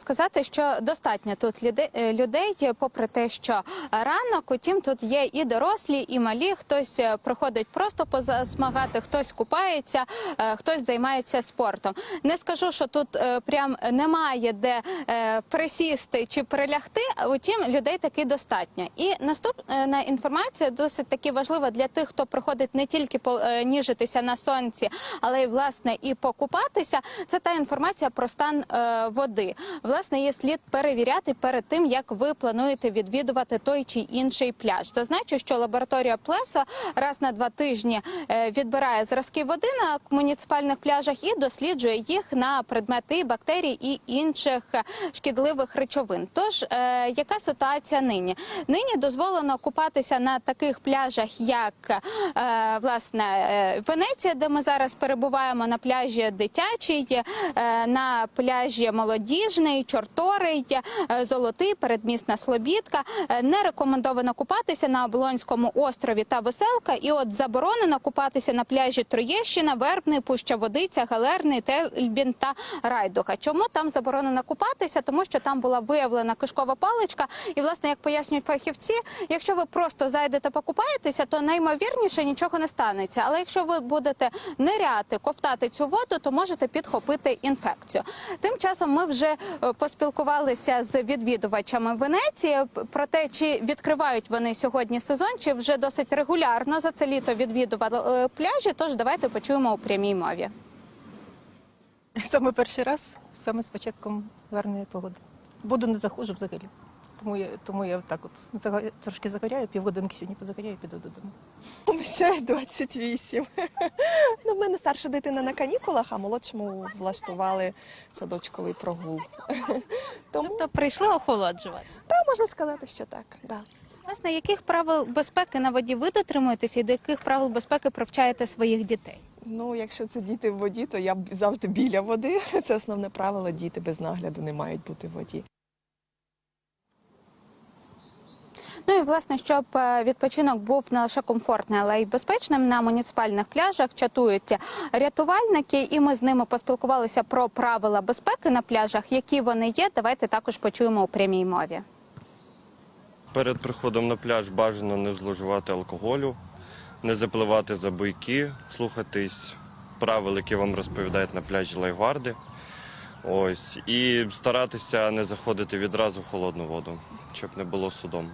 Сказати, що достатньо тут людей, е, попри те, що ранок, утім тут є і дорослі, і малі. Хтось е, приходить просто позасмагати, хтось купається, е, хтось займається спортом. Не скажу, що тут прям немає де присісти чи прилягти. Утім, людей таки достатньо. І наступна інформація досить таки важлива для тих, хто приходить не тільки поніжитися на сонці, але й власне і покупатися. Це та інформація про стан води. Власне, її слід перевіряти перед тим, як ви плануєте відвідувати той чи інший пляж. Зазначу, що лабораторія Плеса раз на два тижні е, відбирає зразки води на муніципальних пляжах і досліджує їх на предмети бактерій і інших е, шкідливих речовин. Тож, е, яка ситуація нині? Нині дозволено купатися на таких пляжах, як власне Венеція, де ми зараз перебуваємо на пляжі дитячий, е, на пляжі молодіжний, чорторий, е, золотий, передмісна Слобідка. Е, Не рекомендовано купатися на Оболонському острові та Веселка. І от заборонено купатися на пляжі Троєщина, Вербний, Пуща Водиця, Галерний, Тельбін та Райдуга. Чому там заборонено купатися? Тому що там була виявлена кишкова паличка. І, власне, як пояснюють фахівці, якщо ви просто зайдете покупаєтеся, то наймовірніше нічого не станеться. Але якщо ви будете ниряти, ковтати цю воду, то можете підхопити інфекцію. Тим часом ми вже е, поспілкувалися з відвідувачами Венеції про те, чи відкривають вони сьогодні сезон, чи вже досить регулярно за це літо відвідували е, пляжі. Тож давайте почуємо у прямій мові. Саме перший раз, саме з початком гарної погоди. Буду не заходжу взагалі. Тому я, тому я так от трошки загоряю, півгодинки сьогодні позагоряю, піду додому. Обіцяю 28. Ну, в мене старша дитина на канікулах, а молодшому влаштували садочковий прогул. Тому Тобто прийшли охолоджувати. та, можна сказати, що так. Да. Власне, яких правил безпеки на воді ви дотримуєтеся і до яких правил безпеки привчаєте своїх дітей? Ну, якщо це діти в воді, то я завжди біля води. Це основне правило. Діти без нагляду не мають бути в воді. Ну і власне, щоб е, відпочинок був не лише комфортний, але й безпечним на муніципальних пляжах чатують рятувальники, і ми з ними поспілкувалися про правила безпеки на пляжах, які вони є. Давайте також почуємо у прямій мові. Перед приходом на пляж бажано не зловживати алкоголю, не запливати за буйки, слухатись правил, які вам розповідають на пляжі лайгварди. Ось і старатися не заходити відразу в холодну воду, щоб не було судом.